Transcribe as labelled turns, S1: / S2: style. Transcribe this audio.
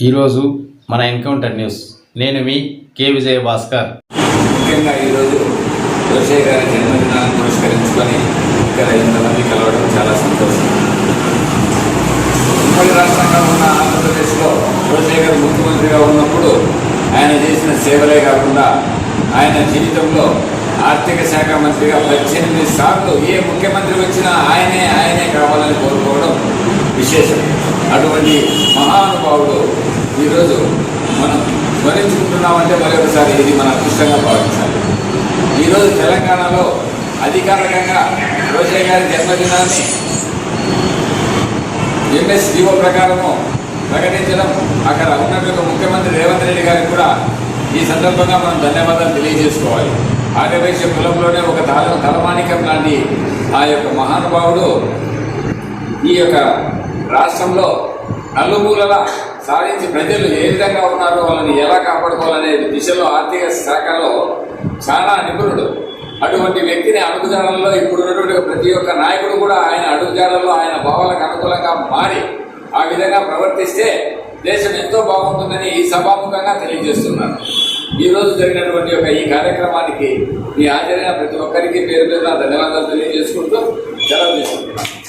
S1: ఈరోజు మన encounter news. నేను మీ కే విజయ భాస్కర్.
S2: ముఖ్యంగా ఈరోజు రోషయ్య గారి జన్మదినాన్ని పురస్కరించుకొని ఇక్కడ ఇంతమంది కలవడం చాలా సంతోషం. ఉమ్మడి రాష్ట్రంగా ఉన్న ఆంధ్రప్రదేశ్లో రోషయ్య గారు ముఖ్యమంత్రిగా ఉన్నప్పుడు ఆయన చేసిన సేవలే కాకుండా ఆయన జీవితంలో ఆర్థిక శాఖ మంత్రిగా పద్దెనిమిది సార్లు ఏ ముఖ్యమంత్రి వచ్చినా ఆయనే ఆయనే కావాలని కోరుకోవడం విశేషం. అటువంటి మహానుభావుడు ఈరోజు మనం స్మరించుకుంటున్నామంటే మరొకసారి ఇది మన అదృష్టంగా భావించాలి. ఈరోజు తెలంగాణలో అధికారికంగా రోషయ్య గారి జన్మదినాన్ని ఎంఎస్డిఓ ప్రకారము ప్రకటించడం అక్కడ ఉన్నటువంటి ముఖ్యమంత్రి రేవంత్ రెడ్డి గారికి కూడా ఈ సందర్భంగా మనం ధన్యవాదాలు తెలియజేసుకోవాలి. ఆర్యవైశ్య కులంలోనే ఒక తల తలమానికం లాంటి ఆ యొక్క మహానుభావుడు ఈ యొక్క రాష్ట్రంలో నలుమూలల సాధించి ప్రజలు ఏ విధంగా ఉన్నారో వాళ్ళని ఎలా కాపాడుకోవాలనే దిశలో ఆర్థిక శాఖలో చాలా నిపుణుడు. అటువంటి వ్యక్తిని అడుగుజాడల్లో ఇప్పుడు ఉన్నటువంటి ప్రతి ఒక్క నాయకుడు కూడా ఆయన అడుగుజాడల్లో ఆయన భావాలకు అనుకూలంగా మారి ఆ విధంగా ప్రవర్తిస్తే దేశం ఎంతో బాగుంటుందని ఈ సభాముఖంగా తెలియజేస్తున్నారు. ఈ రోజు జరిగినటువంటి ఒక ఈ కార్యక్రమానికి మీ హాజరైన ప్రతి ఒక్కరికి పేరు పేరున ధన్యవాదాలు తెలియజేసుకుంటూ సెలవు తీసుకుంటున్నాను.